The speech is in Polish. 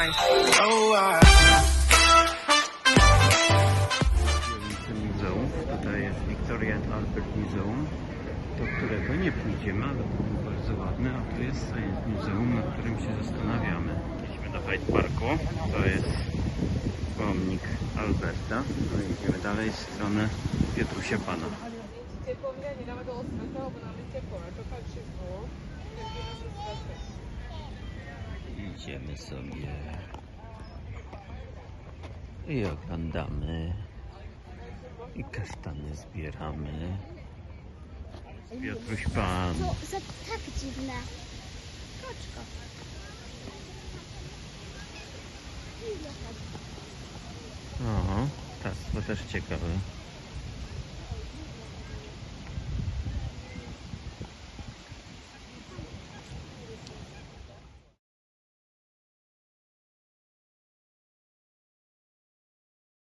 mind. Oh, I. Dzielnicy muzeum. Tutaj jest Victoria and Albert Museum, do którego nie pójdziemy, ale to było bardzo ładne. A tu jest Science Museum, nad którym się zastanawiamy. Jesteśmy na Hyde Parku. To jest pomnik Alberta. No i idziemy dalej w stronę Pietrusia Pana. Ciepło mnie nie nawet bo nam jest ciepło, a to tak szybko. Idziemy sobie i oglądamy i kasztany zbieramy. Piotruś Pan. To za tak dziwne. Kaczka. O, ptactwo też ciekawe.